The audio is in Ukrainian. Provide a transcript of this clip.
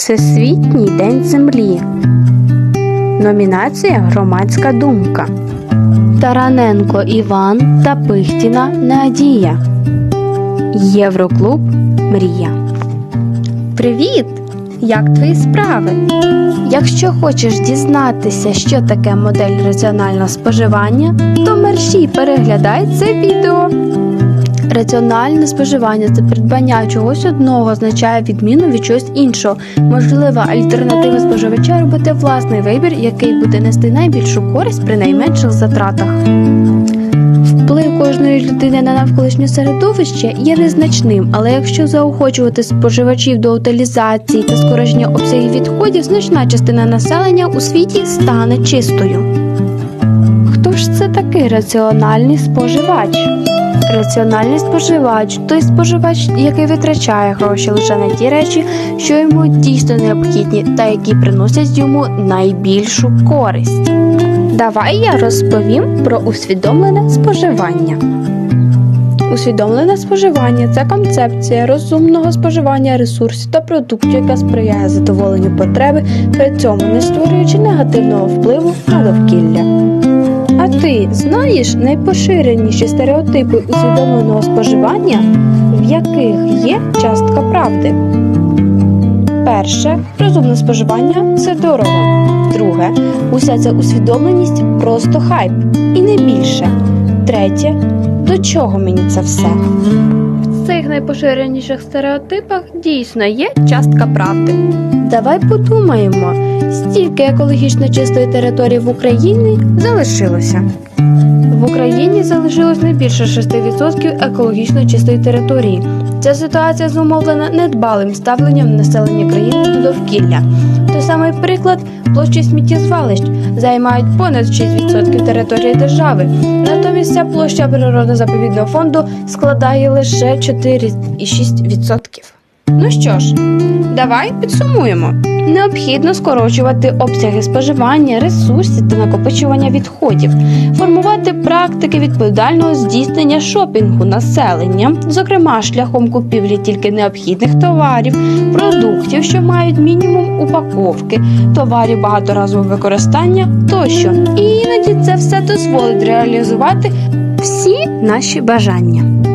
Всесвітній день землі. Номінація Громадська думка. Тараненко Іван та Пихтіна Надія. Євроклуб Мрія. Привіт! Як твої справи? Якщо хочеш дізнатися, що таке модель раціонального споживання, то мерщій переглядай це відео. Раціональне споживання це придбання чогось одного означає відміну від чогось іншого. Можлива альтернатива споживача робити власний вибір, який буде нести найбільшу користь при найменших затратах. Вплив кожної людини на навколишнє середовище є незначним, але якщо заохочувати споживачів до утилізації та скорочення обсягів відходів, значна частина населення у світі стане чистою. Хто ж це такий раціональний споживач? Раціональний споживач той споживач, який витрачає гроші лише на ті речі, що йому дійсно необхідні та які приносять йому найбільшу користь. Давай я розповім про усвідомлене споживання. Усвідомлене споживання це концепція розумного споживання ресурсів та продуктів, яка сприяє задоволенню потреби, при цьому не створюючи негативного впливу на довкілля. Знаєш найпоширеніші стереотипи усвідомленого споживання, в яких є частка правди? Перше розумне споживання це дорого. Друге, уся ця усвідомленість просто хайп і не більше. Третє, до чого мені це все? Найпоширеніших стереотипах дійсно є частка правди. Давай подумаємо, стільки екологічно чистої території в Україні залишилося. В Україні залишилось не більше 6% екологічно чистої території. Ця ситуація зумовлена недбалим ставленням населення країни до довкілля. Той самий приклад площі сміттєзвалищ займають понад 6% території держави. Натомість ця площа природно-заповідного фонду складає лише 4,6%. Ну що ж, давай підсумуємо. Необхідно скорочувати обсяги споживання, ресурсів та накопичування відходів, формувати практики відповідального здійснення шопінгу населення, зокрема шляхом купівлі тільки необхідних товарів, продуктів, що мають мінімум упаковки, товарів багаторазового використання тощо. І іноді це все дозволить реалізувати всі наші бажання.